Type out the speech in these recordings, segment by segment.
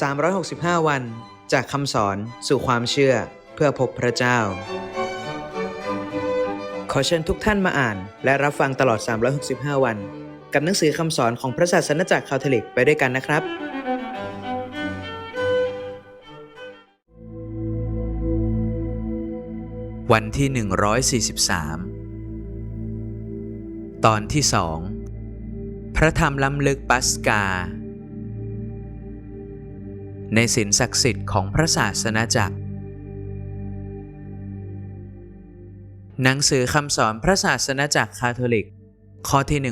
365 วัน จากคำสอนสู่ความเชื่อเพื่อพบพระเจ้า ขอเชิญทุกท่านมาอ่าน และรับฟังตลอด 365 วัน กับหนังสือคำสอนของพระศาสนจักรคาทอลิกไปด้วยกันนะครับ วันที่ 143 ตอนที่สองพระธรรมล้ำลึกปัสกา ในศีลศักดิ์สิทธิ์ของพระศาสนาจักร หนังสือคำสอนพระศาสนาจักรคาทอลิก ข้อที่ 1113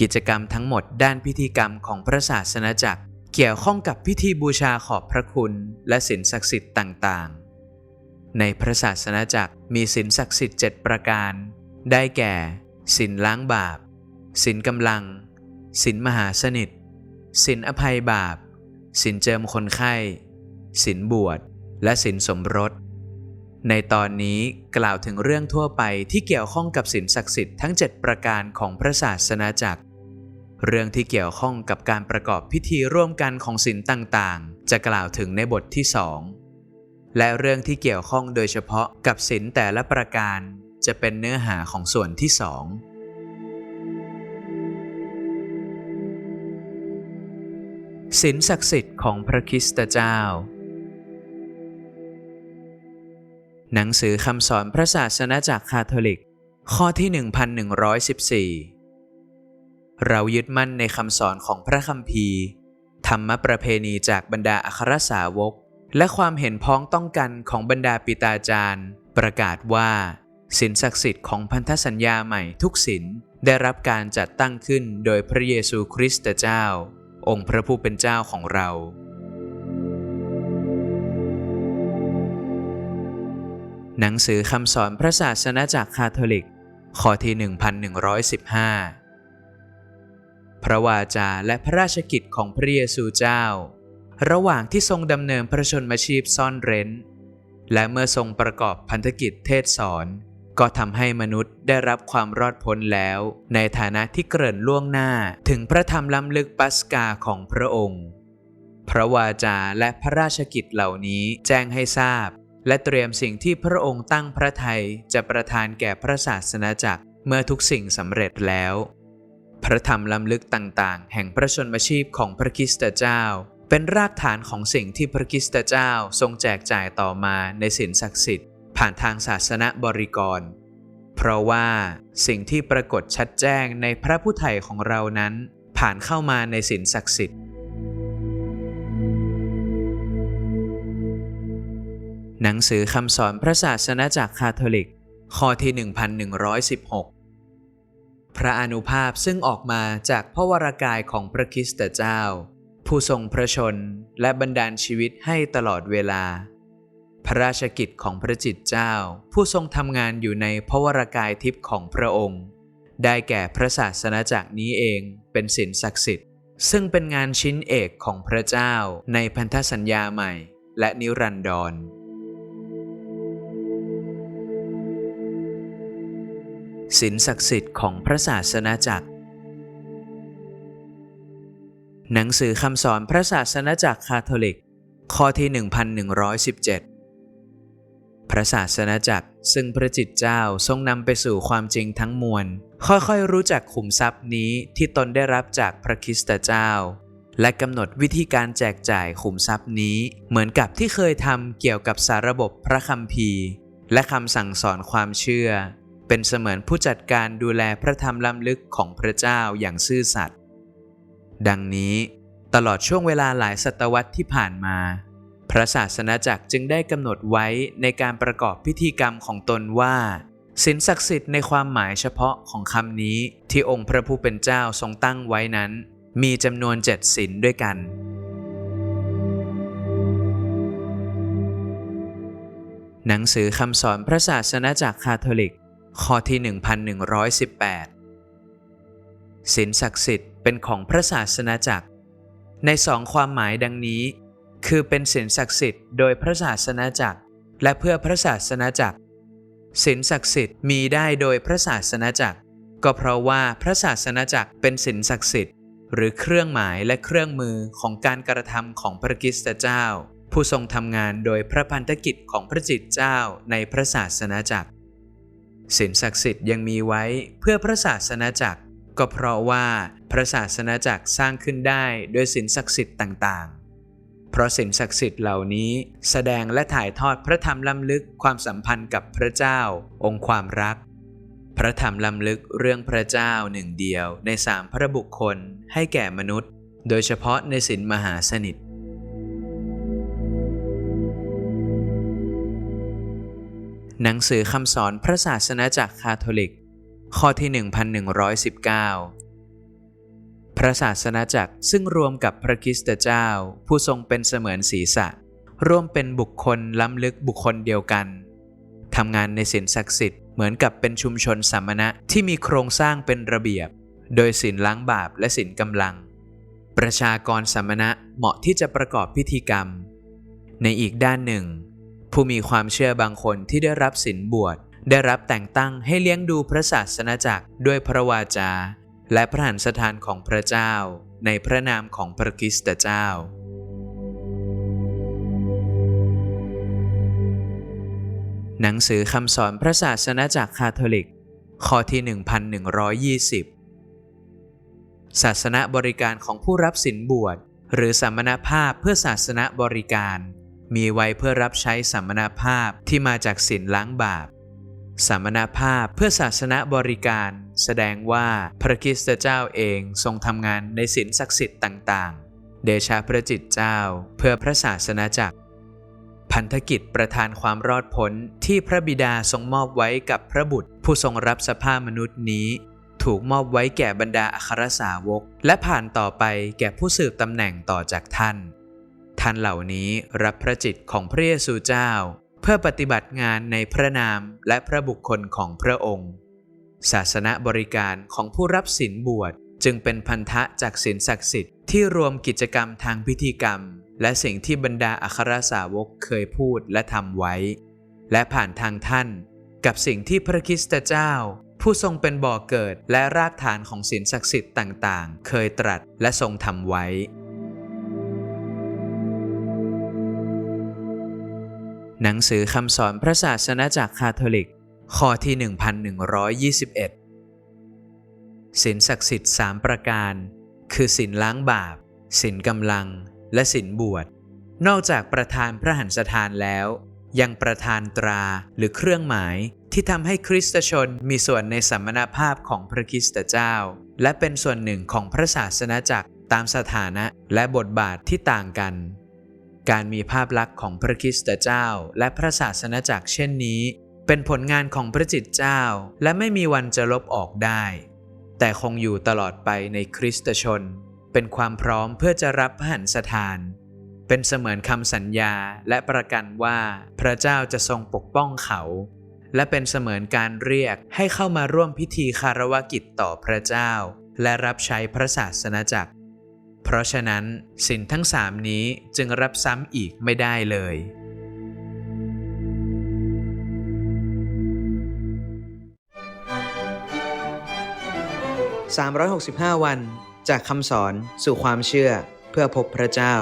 กิจกรรมทั้งหมดด้านพิธีกรรมของพระศาสนาจักร เกี่ยวข้องกับพิธีบูชาขอบพระคุณและศีลศักดิ์สิทธิ์ต่างๆ ในพระศาสนาจักรมีศีลศักดิ์สิทธิ์ 7 ประการ ได้แก่ศีลล้างบาปศีลกำลังศีลมหาสนิท ศีลอภัยบาปศีลเจิมคนไข้ศีลบวช และศีลสมรส ในตอนนี้กล่าวถึงเรื่องทั่วไปที่เกี่ยวข้องกับศีลศักดิ์สิทธิ์ทั้ง 7 ประการของพระศาสนาจักร เรื่องที่เกี่ยวข้องกับการประกอบพิธีร่วมกันของศีลต่างๆ จะกล่าวถึงในบทที่สองและเรื่องที่เกี่ยวข้องโดยเฉพาะกับศีลแต่ละประการ จะเป็นเนื้อหาของส่วนที่สอง ศีลศักดิ์สิทธิ์ของพระคริสตเจ้า หนังสือคำสอนพระศาสนาจากรคาทอลิก ข้อที่ 1114 เรายึดมั่นในคำสอนของพระคัมภีร์ ธรรมประเพณีจากบรรดาอัครสาวก และความเห็นพ้องต้องกันของบรรดาปิตาจารย์ ประกาศว่าศีลศักดิ์สิทธิ์ของพันธสัญญาใหม่ทุกศีลได้รับการจัดตั้งขึ้นโดยพระเยซูคริสต์เจ้า องค์พระผู้เป็นเจ้าของเรา หนังสือคำสอนพระศาสนาจากรคาทอลิก ข้อที่ 1115 พระวาจาและพระราชกิจของพระเยซูเจ้า ระหว่างที่ทรงดำเนินพระชนมชีพซ่อนเร้น และเมื่อทรงประกอบพันธกิจเทศสอน ก็ทำให้มนุษย์ได้รับความรอดพ้นแล้ว ในฐานะที่เกริ่นล่วงหน้า ถึงพระธรรมล้ำลึกปัสกาของพระองค์ พระวาจาและพระราชกิจเหล่านี้แจ้งให้ทราบ และเตรียมสิ่งที่พระองค์ตั้งพระทัยจะประทานแก่พระศาสนาจักรเมื่อทุกสิ่งสำเร็จแล้ว พระธรรมล้ำลึกต่างๆ แห่งพระชนมชีพของพระคริสตเจ้า เป็นรากฐานของสิ่งที่พระคริสตเจ้าทรงแจกจ่ายต่อมาในศีลศักดิ์สิทธิ์ ผ่านทางศาสนบริกร เพราะว่าสิ่งที่ปรากฏชัดแจ้งในพระผู้ไถ่ของเรานั้น ผ่านเข้ามาในศีลศักดิ์สิทธิ์ หนังสือคำสอนพระศาสนาจากคาทอลิก ข้อที่ 1116 พระอนุภาพซึ่งออกมาจากพระวรากายของพระคริสตเจ้า ผู้ทรงพระชนและบันดาลชีวิตให้ตลอดเวลา พระราชกิจของพระจิตเจ้า ผู้ทรงทำงานอยู่ในพระวรากายทิพย์ของพระองค์ ได้แก่พระศาสนาจักรนี้เองเป็นศีลศักดิ์สิทธิ์ ซึ่งเป็นงานชิ้นเอกของพระเจ้าในพันธสัญญาใหม่ และนิรันดรศีลศักดิ์สิทธิ์ของพระศาสนาจักร หนังสือคำสอนพระศาสนาจักรคาทอลิก ข้อที่ 1117 พระศาสนาจักร ซึ่งพระจิตเจ้าทรงนำไปสู่ความจริงทั้งมวล ค่อยๆรู้จักขุมทรัพย์นี้ที่ตนได้รับจากพระคริสตเจ้า และกำหนดวิธีการแจกจ่ายขุมทรัพย์นี้ เหมือนกับที่เคยทำเกี่ยวกับสาระบบพระคัมภีร์ และคำสั่งสอนความเชื่อ เป็นเสมือนผู้จัดการดูแลพระธรรมล้ำลึกของพระเจ้าอย่างซื่อสัตย์ดังนี้ ตลอดช่วงเวลาหลายศตวรรษที่ผ่านมา พระศาสนาจักรจึงได้กำหนดไว้ในการประกอบพิธีกรรมของตนว่าศีลศักดิ์สิทธิ์ในความหมายเฉพาะของคำนี้ที่องค์พระผู้เป็นเจ้าทรงตั้งไว้นั้น มีจำนวนเจ็ดศีลด้วยกัน หนังสือคำสอนพระศาสนาจักรคาทอลิก ข้อที่ 1118ศีลศักดิ์สิทธิ์เป็นของพระศาสนาจักร ในสองความหมายดังนี้ คือเป็นศีลศักดิ์สิทธิ์โดยพระศาสนาจักร และเพื่อพระศาสนาจักรศีลศักดิ์สิทธิ์มีได้โดยพระศาสนาจักร ก็เพราะว่าพระศาสนาจักรเป็นศีลศักดิ์สิทธิ์หรือเครื่องหมายและเครื่องมือของการกระทำของพระคริสตเจ้า ผู้ทรงทำงานโดยพระพันธกิจของพระจิตเจ้าในพระศาสนาจักรศีลศักดิ์สิทธิ์ยังมีไว้เพื่อพระศาสนาจักร ก็เพราะว่าพระศาสนาจักรสร้างขึ้นได้โดยศีลศักดิ์สิทธิ์ต่างๆ เพราะศีลศักดิ์สิทธิ์เหล่านี้ แสดงและถ่ายทอดพระธรรมล้ำลึกความสัมพันธ์กับพระเจ้า องค์ความรัก พระธรรมล้ำลึกเรื่องพระเจ้าหนึ่งเดียวในสามพระบุคคลให้แก่มนุษย์ โดยเฉพาะในศีลมหาสนิทหนังสือคำสอนพระศาสนาจักรคาทอลิก ข้อที่ 1119 พระศาสนาจักรซึ่งรวมกับพระคริสตเจ้า ผู้ทรงเป็นเสมือนศีรษะ ร่วมเป็นบุคคลล้ำลึกบุคคลเดียวกันทำงานในศีลศักดิ์สิทธิ์เหมือนกับเป็นชุมชนสามณะที่มีโครงสร้างเป็นระเบียบ โดยศีลล้างบาปและศีลกำลัง ประชากรสามณะเหมาะที่จะประกอบพิธีกรรม ในอีกด้านหนึ่ง ผู้มีความเชื่อบางคนที่ได้รับศีลบวชได้รับแต่งตั้งให้เลี้ยงดูพระศาสนาจักรด้วยพระวาจา และพระหันสถานของพระเจ้าในพระนามของพระคริสตเจ้า หนังสือคำสอนพระศาสนาจักคาทอลิก ข้อที่ 1120 ศาสนาบริการของผู้รับสินบวชหรือสัมมนาภาพเพื่อศาสนาบริการ มีไว้เพื่อรับใช้สัมมนาภาพที่มาจากสินล้างบาป สัมมนาภาพเพื่อศาสนาบริการ แสดงว่าพระคริสตเจ้าเองทรงทำงานในสินศักดิ์สิทธิ์ต่างๆ เดชาพระจิตเจ้า เพื่อพระศาสนาจักร พันธกิจประทานความรอดพ้นที่พระบิดาทรงมอบไว้กับพระบุตร ผู้ทรงรับสภาพมนุษย์นี้ ถูกมอบไว้แก่บรรดาอัครสาวก และผ่านต่อไปแก่ผู้สืบตำแหน่งต่อจากท่าน ท่านเหล่านี้รับพระจิตของพระเยซูเจ้า พื่อปฏิบัติงานในพระนามและพระบุคคลของพระองค์ ศาสนาบริการของผู้รับศีลบวชจึงเป็นพันธะจากศีลศักดิ์สิทธิ์ที่รวมกิจกรรมทางพิธีกรรม และสิ่งที่บรรดาอัครสาวกเคยพูดและทำไว้ และผ่านทางท่าน กับสิ่งที่พระคริสตเจ้า ผู้ทรงเป็นบ่อเกิดและรากฐานของศีลศักดิ์สิทธิ์ต่างๆ เคยตรัสและทรงทำไว้ หนังสือคำสอนพระศาสนาจักรคาทอลิก ข้อที่ 1121ศีลศักดิ์สิทธิ์ 3 ประการ คือศีลล้างบาปศีลกำลัง และศีลบวช นอกจากประทานพระหันสถานแล้ว ยังประทานตราหรือเครื่องหมายที่ทำให้คริสตชนมีส่วนในสัมมนาภาพของพระคริสตเจ้า และเป็นส่วนหนึ่งของพระศาสนาจักรตามสถานะและบทบาทที่ต่างกัน การมีภาพลักษณ์ของพระคริสตเจ้า และพระศาสนาจักรเช่นนี้ เป็นผลงานของพระจิตเจ้า และไม่มีวันจะลบออกได้ แต่คงอยู่ตลอดไปในคริสตชน เป็นความพร้อมเพื่อจะรับพระหันสถาน เป็นเสมือนคำสัญญาและประกันว่าพระเจ้าจะทรงปกป้องเขา และเป็นเสมือนการเรียกให้เข้ามาร่วมพิธีคารวะกิจต่อพระเจ้า และรับใช้พระศาสนาจักร เพราะฉะนั้นสินทั้งสามนี้จึงรับซ้ำอีกไม่ได้เลย 365 วัน จากคำสอนสู่ความเชื่อเพื่อพบพระเจ้า